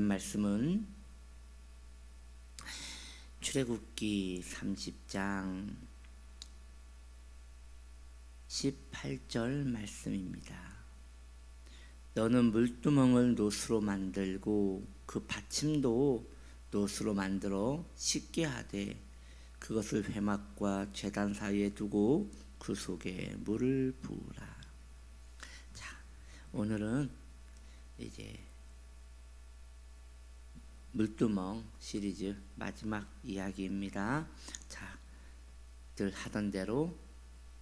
하나님 말씀은 출애굽기 30장 18절 말씀입니다. 너는 물두멍을 노수로 만들고 그 받침도 노수로 만들어 쉽게 하되 그것을 회막과 제단 사이에 두고 그 속에 물을 부으라. 자, 오늘은 이제 물두멍 시리즈 마지막 이야기입니다. 자, 늘 하던 대로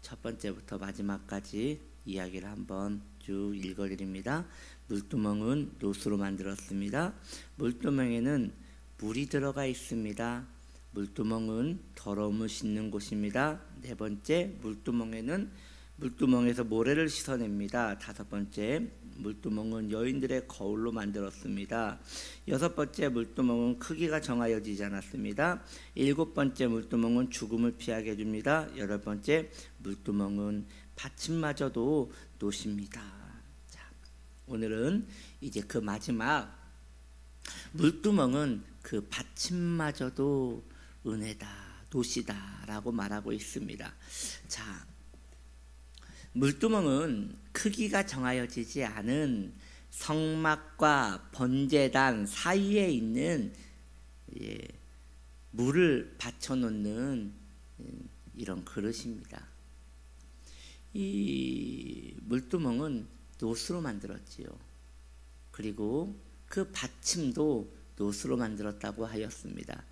첫 번째부터 마지막까지 이야기를 한번 쭉 읽어드립니다. 물두멍은 노수로 만들었습니다. 물두멍에는 물이 들어가 있습니다. 물두멍은 더러움을 씻는 곳입니다. 네 번째, 물두멍에는 물두멍에서 모래를 씻어냅니다. 다섯 번째, 물두멍은 여인들의 거울로 만들었습니다. 여섯 번째, 물두멍은 크기가 정하여지지 않았습니다. 일곱 번째, 물두멍은 죽음을 피하게 해줍니다. 여덟 번째, 물두멍은 받침마저도 노십니다. 자, 오늘은 이제 그 마지막 물두멍은 그 받침마저도 은혜다, 도시다라고 말하고 있습니다. 자, 물두멍은 크기가 정하여지지 않은 성막과 번제단 사이에 있는 예, 물을 받쳐놓는 음, 이런 그릇입니다. 이 물두멍은 노수로 만들었지요. 그리고 그 받침도 노수로 만들었다고 하였습니다.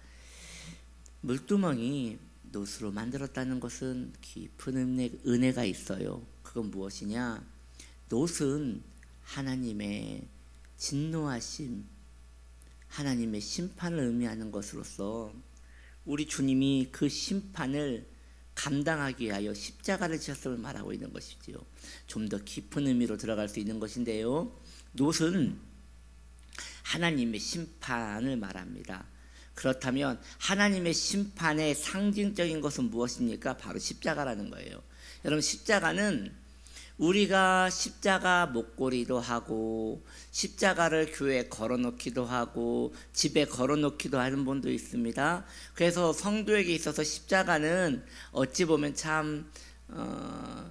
물두멍이 노수로 만들었다는 것은 깊은 은혜, 은혜가 있어요. 그건 무엇이냐? 노은 하나님의 진노하심, 하나님의 심판을 의미하는 것으로서 우리 주님이 그 심판을 감당하기 위하여 십자가를 지셨음을 말하고 있는 것이지요. 좀 더 깊은 의미로 들어갈 수 있는 것인데요. 노은 하나님의 심판을 말합니다. 그렇다면 하나님의 심판의 상징적인 것은 무엇입니까? 바로 십자가라는 거예요. 여러분 십자가는 우리가 십자가 목걸이도 하고 십자가를 교회에 걸어놓기도 하고 집에 걸어놓기도 하는 분도 있습니다. 그래서 성도에게 있어서 십자가는 어찌 보면 참 어,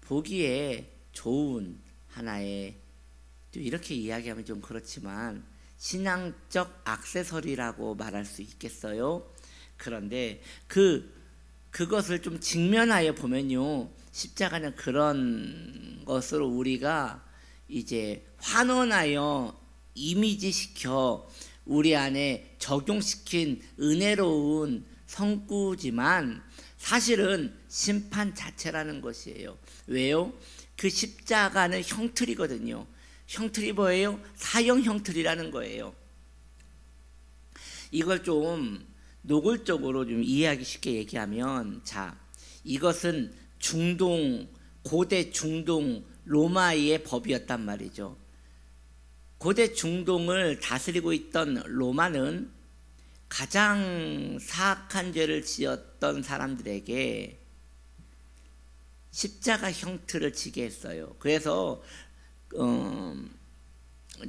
보기에 좋은 하나의 또 이렇게 이야기하면 좀 그렇지만 신앙적 액세서리라고 말할 수 있겠어요. 그런데 그 그것을 좀 직면하여 보면요. 십자가는 그런 것으로 우리가 이제 환원하여 이미지시켜 우리 안에 적용시킨 은혜로운 성구지만 사실은 심판 자체라는 것이에요. 왜요? 그 십자가는 형틀이거든요. 형틀이 뭐예요? 사형 형틀이라는 거예요. 이걸 좀 노골적으로 좀 이해하기 쉽게 얘기하면 자 이것은 중동 고대 중동 로마의 법이었단 말이죠. 고대 중동을 다스리고 있던 로마는 가장 사악한 죄를 지었던 사람들에게 십자가 형틀을 지게 했어요. 그래서 어,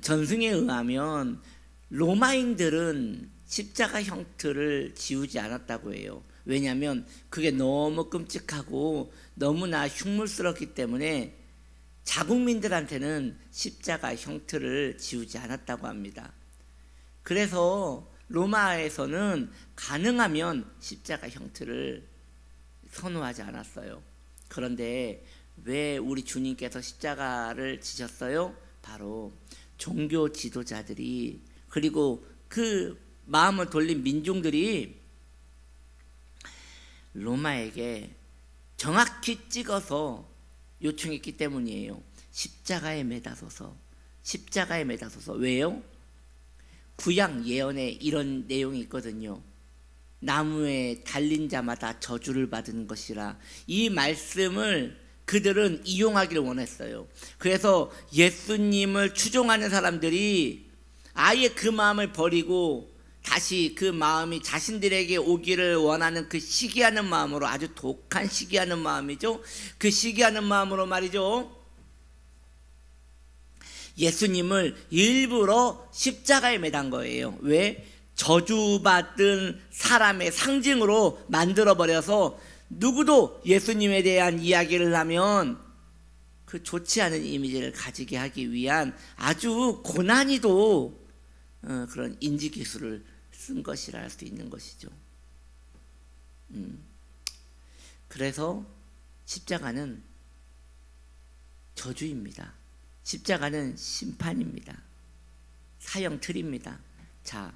전승에 의하면 로마인들은 십자가 형틀을 지우지 않았다고 해요. 왜냐하면 그게 너무 끔찍하고 너무나 흉물스럽기 때문에 자국민들한테는 십자가 형틀을 지우지 않았다고 합니다. 그래서 로마에서는 가능하면 십자가 형틀을 선호하지 않았어요. 그런데 왜 우리 주님께서 십자가를 지셨어요? 바로 종교 지도자들이 그리고 그 마음을 돌린 민중들이 로마에게 정확히 찍어서 요청했기 때문이에요. 십자가에 매다서서 십자가에 매다서서 왜요? 구약 예언에 이런 내용이 있거든요. 나무에 달린 자마다 저주를 받은 것이라 이 말씀을 그들은 이용하기를 원했어요. 그래서 예수님을 추종하는 사람들이 아예 그 마음을 버리고 다시 그 마음이 자신들에게 오기를 원하는 그 시기하는 마음으로 아주 독한 시기하는 마음이죠. 그 시기하는 마음으로 말이죠. 예수님을 일부러 십자가에 매단 거예요. 왜? 저주받은 사람의 상징으로 만들어 버려서 누구도 예수님에 대한 이야기를 하면 그 좋지 않은 이미지를 가지게 하기 위한 아주 고난이도 어, 그런 인지 기술을 쓴 것이라 할 수 있는 것이죠. 음. 그래서 십자가는 저주입니다. 십자가는 심판입니다. 사형 틀입니다. 자,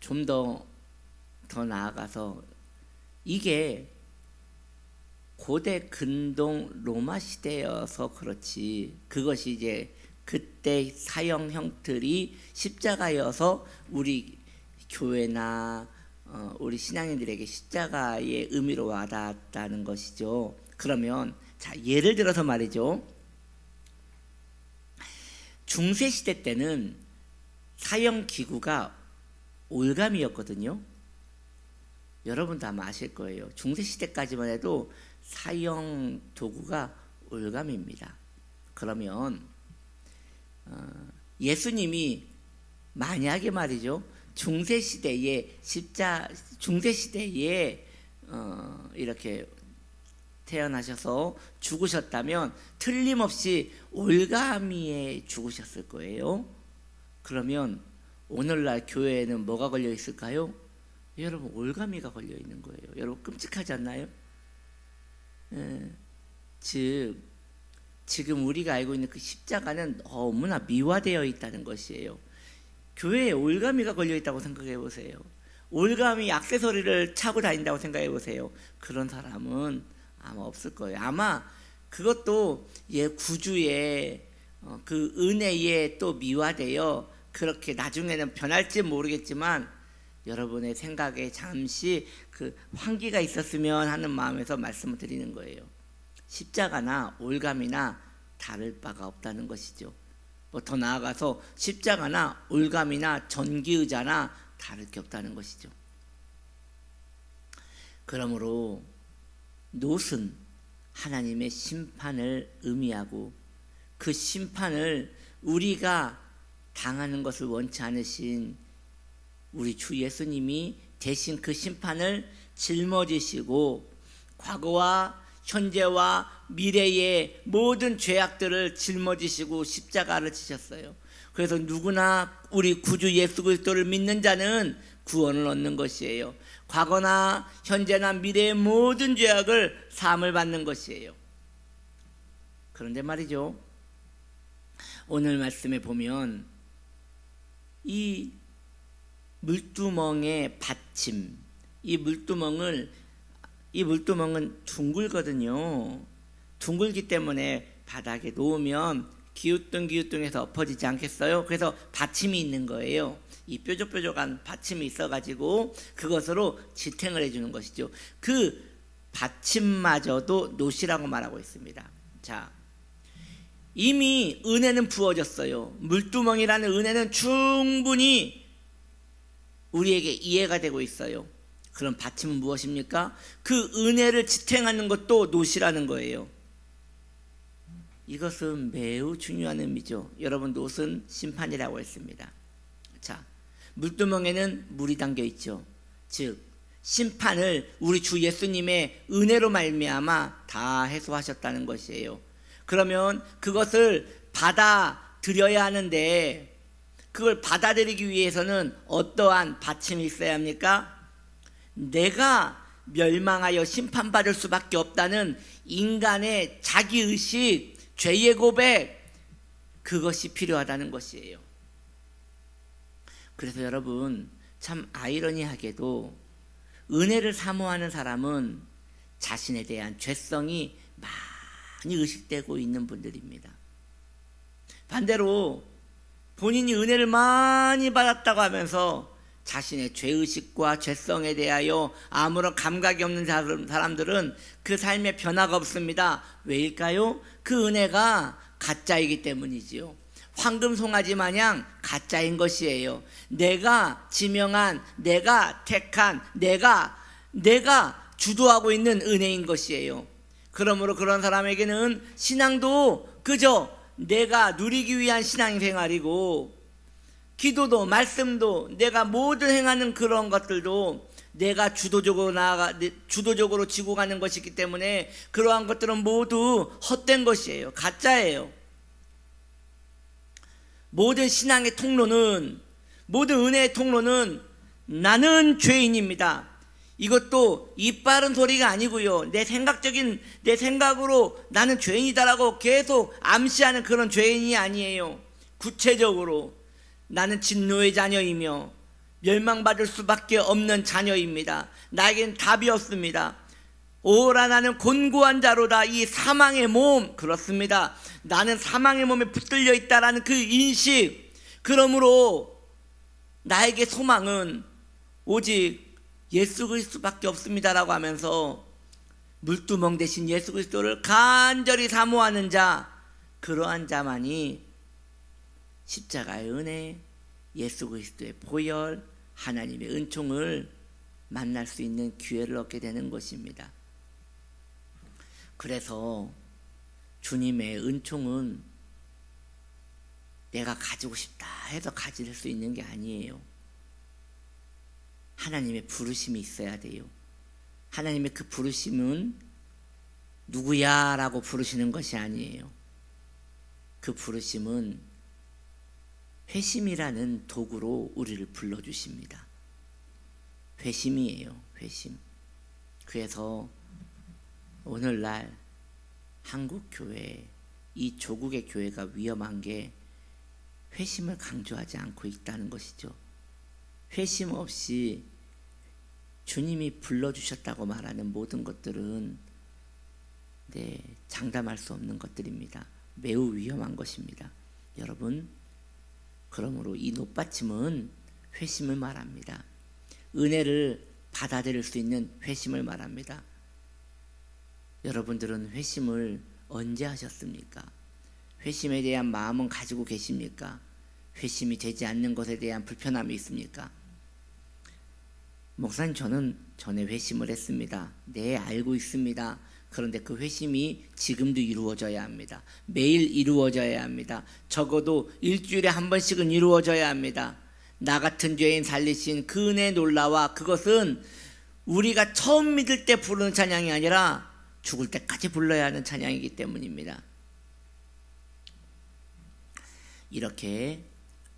좀 더 더 나아가서 이게 고대 근동 로마 시대여서 그렇지 그것이 이제 그때 사형 형틀이 십자가여서 우리 교회나 어, 우리 신앙인들에게 십자가의 의미로 와닿았다는 것이죠. 그러면 자 예를 들어서 말이죠. 중세 시대 때는 사형 기구가 올감이었거든요. 여러분도 아마 아실 거예요. 중세 시대까지만 해도 사형 도구가 올감입니다. 그러면 어, 예수님이 만약에 말이죠 중세 시대에 십자 중세 시대에 어, 이렇게 태어나셔서 죽으셨다면 틀림없이 올가미에 죽으셨을 거예요. 그러면 오늘날 교회에는 뭐가 걸려 있을까요? 여러분 올가미가 걸려 있는 거예요. 여러분 끔찍하지 않나요? 예, 즉 지금 우리가 알고 있는 그 십자가는 너무나 미화되어 있다는 것이에요. 교회에 올가미가 걸려 있다고 생각해 보세요. 올가미 액세서리를 차고 다닌다고 생각해 보세요. 그런 사람은 아마 없을 거예요. 아마 그것도 예 구주의 어, 그 은혜에 또 미화되어 그렇게 나중에는 변할지 모르겠지만 여러분의 생각에 잠시 그 환기가 있었으면 하는 마음에서 말씀을 드리는 거예요. 십자가나 올감이나 다를 바가 없다는 것이죠. 뭐 더 나아가서 십자가나 올감이나 전기의자나 다를 게 없다는 것이죠. 그러므로 노은 하나님의 심판을 의미하고 그 심판을 우리가 당하는 것을 원치 않으신 우리 주 예수님이 대신 그 심판을 짊어지시고 과거와 현재와 미래의 모든 죄악들을 짊어지시고 십자가를 지셨어요. 그래서 누구나 우리 구주 예수 그리스도를 믿는 자는 구원을 얻는 것이에요. 과거나 현재나 미래의 모든 죄악을 사함을 받는 것이에요. 그런데 말이죠. 오늘 말씀에 보면 이 물두멍의 받침, 이 물두멍을 이 물두멍은 둥글거든요. 둥글기 때문에 바닥에 놓으면 기우뚱 기우뚱해서 엎어지지 않겠어요? 그래서 받침이 있는 거예요. 이 뾰족뾰족한 받침이 있어가지고 그것으로 지탱을 해주는 것이죠. 그 받침마저도 노시라고 말하고 있습니다. 자, 이미 은혜는 부어졌어요. 물두멍이라는 은혜는 충분히 우리에게 이해가 되고 있어요. 그럼 받침은 무엇입니까? 그 은혜를 지탱하는 것도 노시라는 거예요. 이것은 매우 중요한 의미죠. 여러분 노은 심판이라고 했습니다. 자, 물두멍에는 물이 담겨 있죠. 즉 심판을 우리 주 예수님의 은혜로 말미암아 다 해소하셨다는 것이에요. 그러면 그것을 받아들여야 하는데 그걸 받아들이기 위해서는 어떠한 받침이 있어야 합니까? 내가 멸망하여 심판받을 수밖에 없다는 인간의 자기의식, 죄의 고백, 그것이 필요하다는 것이에요. 그래서 여러분, 참 아이러니하게도 은혜를 사모하는 사람은 자신에 대한 죄성이 많이 의식되고 있는 분들입니다. 반대로 본인이 은혜를 많이 받았다고 하면서 자신의 죄의식과 죄성에 대하여 아무런 감각이 없는 사람들은 그 삶에 변화가 없습니다. 왜일까요? 그 은혜가 가짜이기 때문이지요. 황금 송아지 마냥 가짜인 것이에요. 내가 지명한, 내가 택한, 내가, 내가 주도하고 있는 은혜인 것이에요. 그러므로 그런 사람에게는 신앙도 그저 내가 누리기 위한 신앙생활이고 기도도 말씀도 내가 모든 행하는 그런 것들도 내가 주도적으로 나아가 내- 주도적으로 지고 가는 것이기 때문에 그러한 것들은 모두 헛된 것이에요. 가짜예요. 모든 신앙의 통로는 모든 은혜의 통로는 나는 죄인입니다. 이것도 입 바른 소리가 아니고요. 내 생각적인 내 생각으로 나는 죄인이다라고 계속 암시하는 그런 죄인이 아니에요. 구체적으로 나는 진노의 자녀이며 멸망받을 수밖에 없는 자녀입니다. 나에겐 답이 없습니다. 오라 나는 곤고한 자로다 이 사망의 몸 그렇습니다. 나는 사망의 몸에 붙들려 있다라는 그 인식 그러므로 나에게 소망은 오직 예수 그리스도밖에 없습니다라고 하면서 물두멍 대신 예수 그리스도를 간절히 사모하는 자 그러한 자만이 십자가의 은혜 예수 그리스도의 보혈 하나님의 은총을 만날 수 있는 기회를 얻게 되는 것입니다. 그래서 주님의 은총은 내가 가지고 싶다 해서 가질 수 있는 게 아니에요. 하나님의 부르심이 있어야 돼요. 하나님의 그 부르심은 누구야? 라고 부르시는 것이 아니에요. 그 부르심은 회심이라는 도구로 우리를 불러주십니다. 회심이에요, 회심. 그래서 오늘날 한국 교회, 이 조국의 교회가 위험한 게 회심을 강조하지 않고 있다는 것이죠. 회심 없이 주님이 불러주셨다고 말하는 모든 것들은 네, 장담할 수 없는 것들입니다. 매우 위험한 것입니다. 여러분, 그러므로 이 높받침은 회심을 말합니다. 은혜를 받아들일 수 있는 회심을 말합니다. 여러분들은 회심을 언제 하셨습니까? 회심에 대한 마음은 가지고 계십니까? 회심이 되지 않는 것에 대한 불편함이 있습니까? 목사님 저는 전에 회심을 했습니다. 네 알고 있습니다. 그런데 그 회심이 지금도 이루어져야 합니다. 매일 이루어져야 합니다. 적어도 일주일에 한 번씩은 이루어져야 합니다. 나 같은 죄인 살리신 그 은혜 놀라와 그것은 우리가 처음 믿을 때 부르는 찬양이 아니라 죽을 때까지 불러야 하는 찬양이기 때문입니다. 이렇게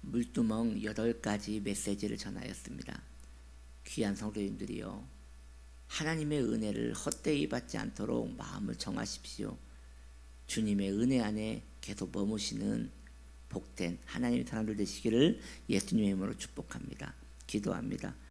물두멍 여덟 가지 메시지를 전하였습니다. 귀한 성도님들이요. 하나님의 은혜를 헛되이 받지 않도록 마음을 정하십시오. 주님의 은혜 안에 계속 머무시는 복된 하나님의 사람들 되시기를 예수님의 이름으로 축복합니다. 기도합니다.